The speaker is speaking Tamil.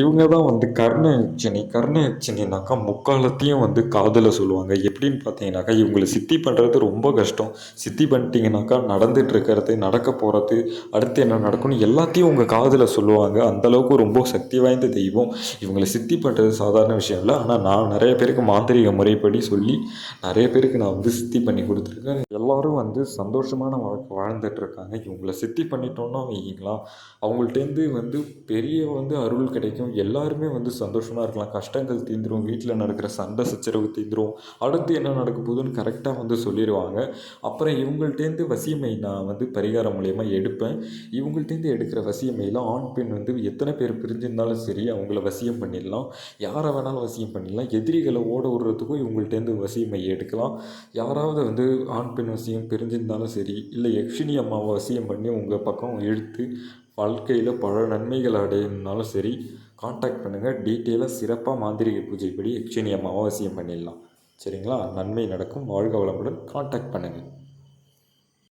இவங்க தான் வந்து கர்ண யட்சினி கர்ண முக்காலத்தையும் வந்து காதில் சொல்லுவாங்க. எப்படின்னு பார்த்தீங்கன்னாக்கா இவங்களை சித்தி பண்ணுறது ரொம்ப கஷ்டம். சித்தி பண்ணிட்டீங்கனாக்கா நடந்துட்டு இருக்கிறது நடக்க போகிறது அடுத்து என்ன நடக்கும்னு எல்லாத்தையும் உங்கள் காதில் சொல்லுவாங்க. அந்தளவுக்கு ரொம்ப சக்தி வாய்ந்த தெய்வம். இவங்களை சித்தி பண்ணுறது சாதாரண விஷயம் இல்லை. ஆனால் நான் நிறைய பேருக்கு மாந்திரிக முறைப்படி சொல்லி நிறைய பேருக்கு நான் வந்து சித்தி பண்ணி கொடுத்துருக்கேன். எல்லாரும் வந்து சந்தோஷமான வாழ்க்கை வாழ்ந்துட்டு இருக்காங்க. இவங்களை சித்தி பண்ணிட்டோன்னா வைங்களா அவங்கள்ட்டேருந்து வந்து பெரிய வந்து அருள் கிடைக்கும். எல்லாருமே வந்து சந்தோஷமாக இருக்கலாம். கஷ்டங்கள் தீந்துடும் வீட்டில் நடக்கிற சண்டை சச்சரவு தீந்துடும் அடுத்து என்ன நடக்க போகுதுன்னு கரெக்டாக வந்து சொல்லிடுவாங்க அப்புறம் இவங்கள்ட்டேருந்து வசியமை நான் வந்து பரிகாரம் மூலயமா எடுப்பேன். இவங்கள்ட்டேருந்து எடுக்கிற வசியமையில் ஆண் பெண் வந்து எத்தனை பேர் பிரிஞ்சிருந்தாலும் சரி அவங்கள வசியம் பண்ணிடலாம். யாரை வேணாலும் வசியம் பண்ணிடலாம். எதிரிகளை ஓட விடுறதுக்கும் இவங்கள்ட்டேருந்து வசியமை எடுக்கலாம். யாராவது வந்து ஆண் பெண் வசியம் பிரிஞ்சிருந்தாலும் சரி இல்லை யக்ஷினி அம்மாவை வசியம் பண்ணி உங்கள் பக்கம் இழுத்து வாழ்க்கையில் பல நன்மைகள் அடையணுன்னாலும் சரி காண்டாக்ட் பண்ணுங்கள் டீட்டெயிலாக சிறப்பாக மாந்திரிக பூஜைப்படி யக்ஷினி அம்மாவை வசியம் பண்ணிடலாம். சரிங்களா? நன்மை நடக்கும். வாழ்க வளமுடன் காண்டாக்ட் பண்ணுங்கள்